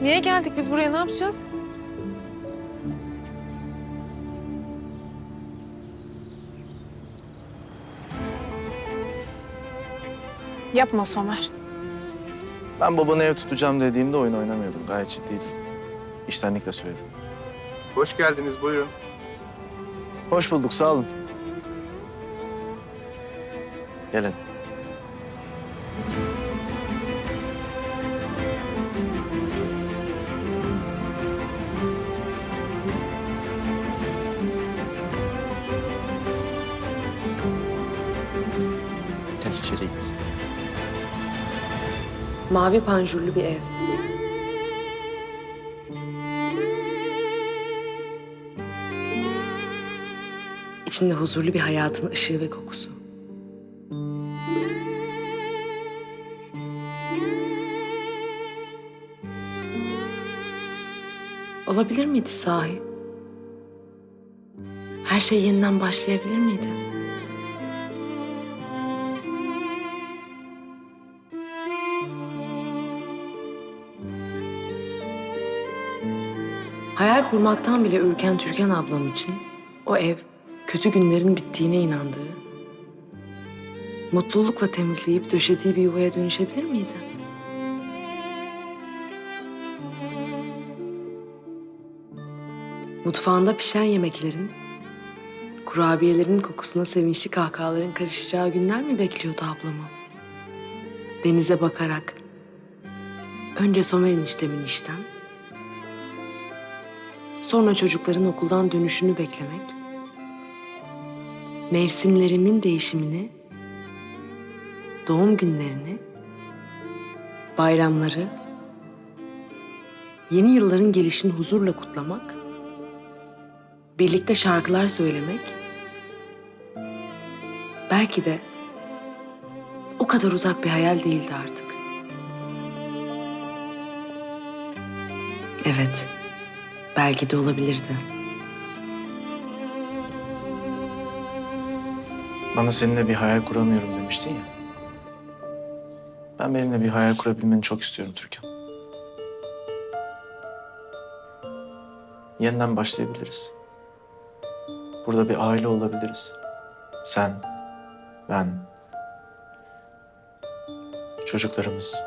Niye geldik biz buraya ne yapacağız? Yapma Somer. Ben babanı ev tutacağım dediğimde oyun oynamıyordum. Gayet ciddiydim. İştenlikle söyledim. Hoş geldiniz, buyurun. Hoş bulduk, sağ olun. Gelin. Gel içeri git. Mavi panjurlu bir ev. İçinde huzurlu bir hayatın ışığı ve kokusu. Olabilir miydi sahi? Her şey yeniden başlayabilir miydi? Hayal kurmaktan bile ürken Türkan ablam için o ev kötü günlerin bittiğine inandığı, mutlulukla temizleyip döşediği bir yuvaya dönüşebilir miydi? Mutfağında pişen yemeklerin, kurabiyelerin kokusuna sevinçli kahkahaların karışacağı günler mi bekliyordu ablamı? Denize bakarak, önce Somer eniştemin işten, Sonra çocukların okuldan dönüşünü beklemek. Mevsimlerimin değişimini, doğum günlerini, bayramları, yeni yılların gelişini huzurla kutlamak, birlikte şarkılar söylemek, belki de o kadar uzak bir hayal değildi artık. Evet. Belki de olabilirdi. Bana seninle bir hayal kuramıyorum demiştin ya. Ben benimle bir hayal kurabilmeni çok istiyorum Türkan. Yeniden başlayabiliriz. Burada bir aile olabiliriz. Sen, ben, çocuklarımız.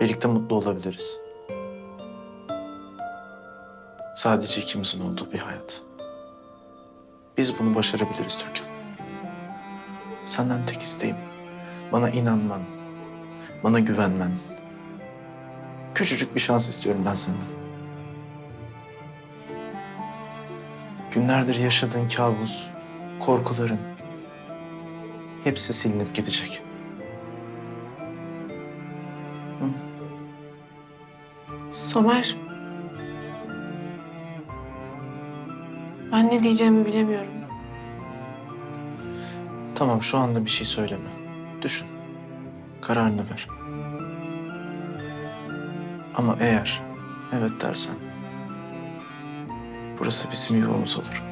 Birlikte mutlu olabiliriz. Sadece ikimizin olduğu bir hayat. Biz bunu başarabiliriz Türkan. Senden tek isteğim bana inanman, bana güvenmen. Küçücük bir şans istiyorum ben senden. Günlerdir yaşadığın kabus, korkuların hepsi silinip gidecek. Somer. Ben ne diyeceğimi bilemiyorum. Tamam şu anda bir şey söyleme. Düşün. Kararını ver. Ama eğer evet dersen burası bizim yuvamız olur.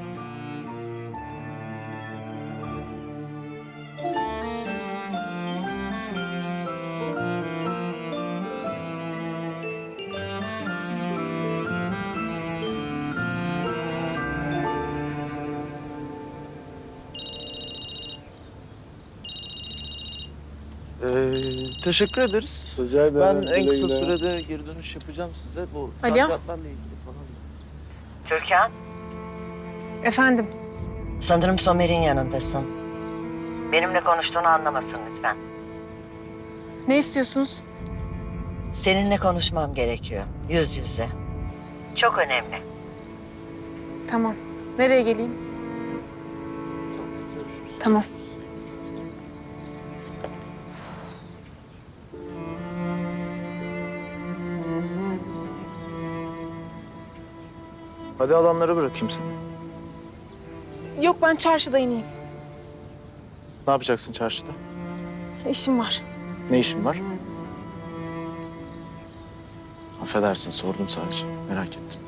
Ee, teşekkür ederiz. Rica ederim. Ben en güle kısa güle. sürede geri dönüş yapacağım size. Bu Alo? tadilatlarla ilgili falan. Türkan, Efendim, sanırım Somer'in yanındasın. Benimle konuştuğunu anlamasın lütfen. ne istiyorsunuz? Seninle konuşmam gerekiyor, yüz yüze. Çok önemli. Tamam. Nereye geleyim? Tamam. Hadi alanlara bırakayım seni. Yok ben çarşıda ineyim. Ne yapacaksın çarşıda? İşim var. Ne işin var? Affedersin sordum sadece. Merak ettim.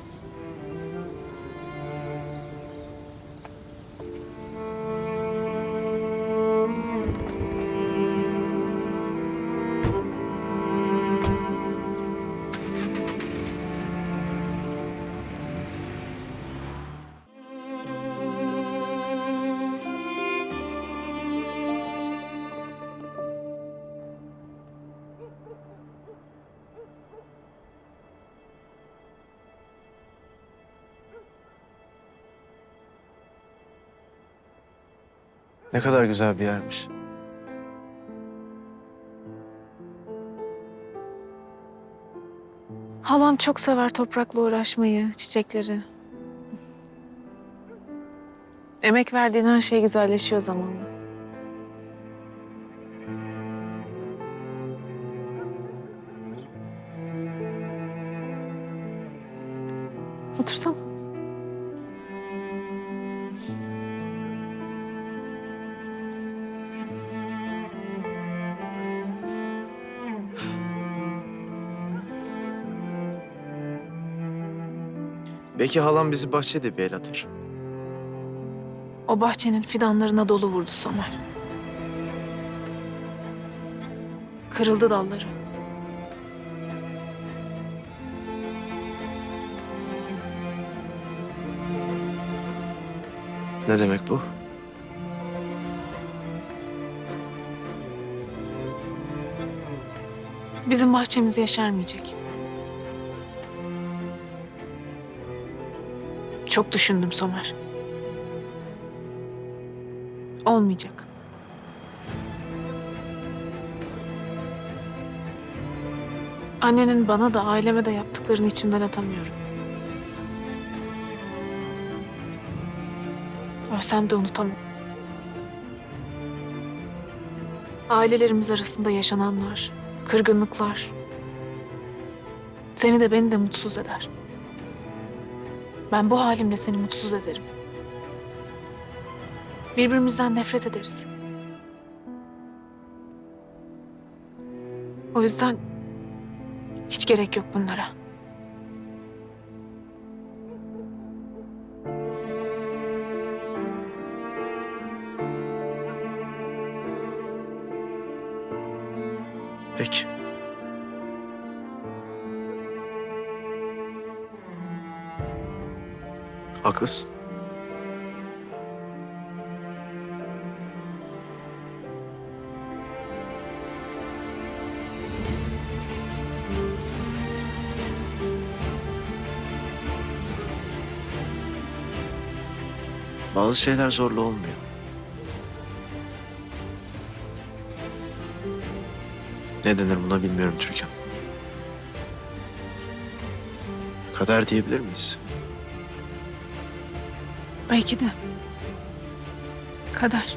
Ne kadar güzel bir yermiş. Halam çok sever toprakla uğraşmayı, çiçekleri. Emek verdiğin her şey güzelleşiyor zamanla. Otursana. Belki halam bizi bahçede bir el atar. O bahçenin fidanlarına dolu vurdu Somer. Kırıldı dalları. Ne demek bu? Bizim bahçemiz yeşermeyecek. Çok düşündüm Somer. Olmayacak. Annenin bana da aileme de yaptıklarını içimden atamıyorum. Ölsem de unutamam. Ailelerimiz arasında yaşananlar, kırgınlıklar seni de beni de mutsuz eder. Ben bu halimle seni mutsuz ederim. Birbirimizden nefret ederiz. O yüzden hiç gerek yok bunlara. Haklısın. Bazı şeyler zorlu olmuyor. Ne denir buna bilmiyorum Türkan. Kader diyebilir miyiz? Belki de. Kader.